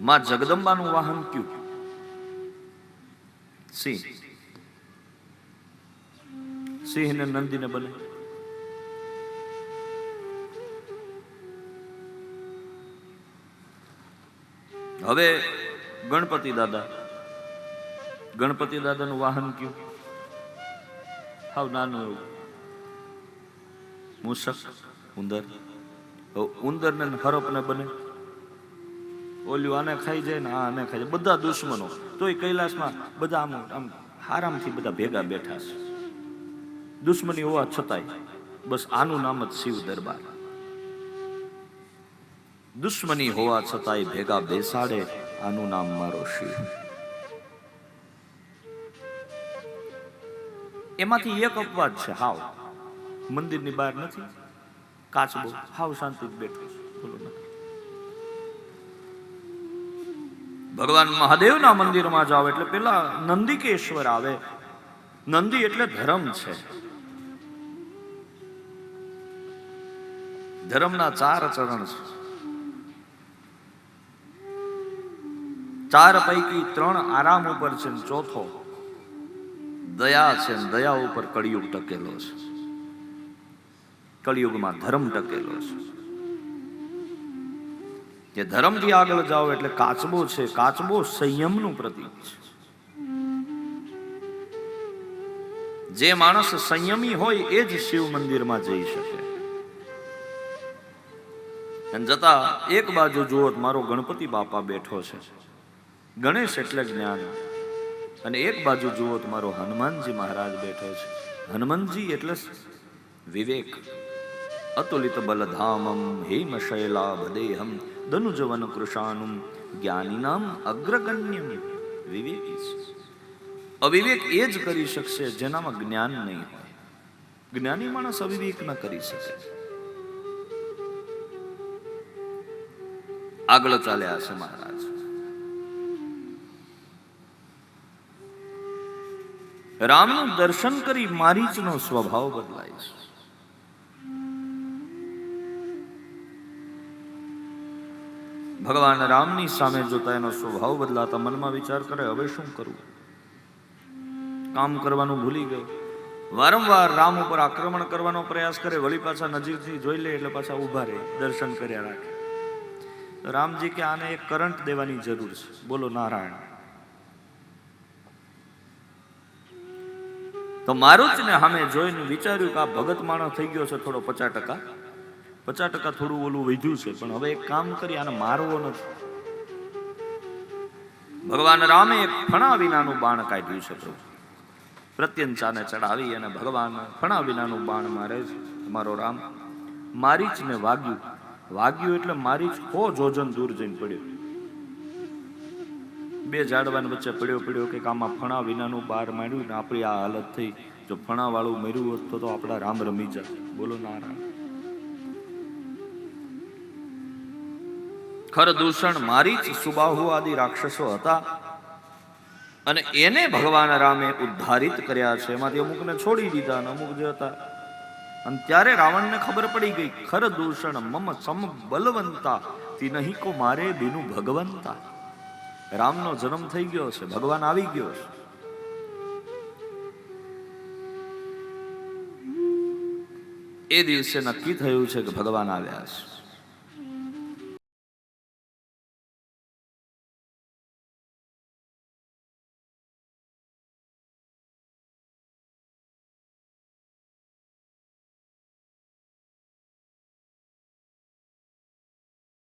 માં જગદંબાનું વાહન કયું? સિંહ. સિંહ ને નંદીને બને. હવે ગણપતિ દાદા, ગણપતિ દાદાનું વાહન કયું? હાવ નાનું એવું. મૂષક ઉંદર. ઉંદર ને હરપ ને બને. ઓલ્યું આને ખાઈ જાય ને આને ખાઈ જાય. બધા દુશ્મનો. તોય કૈલાસમાં બધા આમ આમ આરામથી બધા ભેગા બેઠા છે. દુશ્મની હોવા છતાંય બસ આનું નામ જ શિવ દરબાર. દુશ્મની હોવા છતાંય ભેગા બેસાડે આનું નામ મારો શિવ. એમાંથી એક અપવાદ છે, હાવ. મંદિરની બહાર નથી. કાચબો, હાવ શાંતિ બેઠો છે. ભગવાન મહાદેવના મંદિરમાં જાઓ એટલે પેલા નંદિકેશ્વર આવે. નંદી એટલે ધર્મ છે. ધર્મના ચાર ચરણ છે. ચાર પૈકી ત્રણ આરામ ઉપર છે ચોથો દયા છે દયા ઉપર કળિયુગ ટકેલો છે. કળિયુગમાં ધર્મ ટકેલો છે. કે ધર્મથી આગળ જાઓ એટલે કાચબો છે. કાચબો સંયમનું પ્રતીક છે. જે માણસ સંયમી હોય એ જ શિવ મંદિરમાં જઈ શકે. જતા એક બાજુ જુઓ મારો ગણપતિ બાપા બેઠો છે. ગણેશ એટલે જ્ઞાન. અને એક બાજુ જુઓ મારો હનુમાનજી મહારાજ બેઠો છે. હનુમાનજી એટલે વિવેક. અતુલિત બલધામમ હેમ શૈલાભદેહમ દનુજવન કૃષાનુમ જ્ઞાનીનામ અગ્રગણ્યમ વિવેકી છે અવિવેક એ જ કરી શકશે જેનામાં જ્ઞાન નહીં હોય જ્ઞાની માણસ અવિવેક ન કરી શકે આગળ ચાલ્યા છે મહારાજ રામનું દર્શન કરી મારીચનો સ્વભાવ બદલાય છે ભગવાન રામની સામે જોતા એનો સ્વભાવ બદલાતા મનમાં વિચાર કરે, હવે શું કરવું? કામ કરવાનું ભૂલી ગયો. વારંવાર રામ ઉપર આક્રમણ કરવાનો પ્રયાસ કરે, વળી પાછા નજીકથી જોઈ લે એટલે પાછા ઊભા રહે, દર્શન કર્યા રાખે. રામજી કે આને એક કરંટ દેવાની જરૂર છે. બોલો નારાયણ. તો મારું જ ને સામે જોઈને વિચાર્યું કે આ ભગત માણસ થઈ ગયો છે થોડો પચાસ ટકા. પચાસ ટકા થોડું ઓલું વધ્યું છે, પણ હવે એક કામ કરી આને મારવો નથી. ભગવાન રામે ફણા વિનાનું બાણ કાઢ્યું છે, પ્રભુ. પ્રત્યંચાને ચડાવી અને ભગવાન ફણા વિનાનું બાણ મારે છે. મારો રામ મારીચને વાગ્યું. વાગ્યું એટલે મારીચ હો જોજન દૂર જઈને પડ્યો. બે ઝાડવાની વચ્ચે પડ્યો પડ્યો કે આમાં ફણા વિનાનું બાર માંડ્યું ને આપણી આ હાલત થઈ. જો ફણા વાળું મર્યું હોત તો આપણા રામ રમી જાય બોલો નારાયણ. ખર દૂષણ મારી જ સુબાહુ આદિ રાક્ષસો હતા. અને એને ભગવાન રામે ઉદ્ધારિત કર્યા છે. એમાંથી અમુકને છોડી દીધા અને અમુક જે હતા. અને ત્યારે રાવણને ખબર પડી ગઈ, ખર દૂષણ મમ સમ બલવંતા તી નહીં કો મારે બિનુ ભગવંતા. રામનો જન્મ થઈ ગયો છે. ભગવાન આવી ગયો છે. એ દિવસે નક્કી થયું છે કે ભગવાન આવ્યા છે.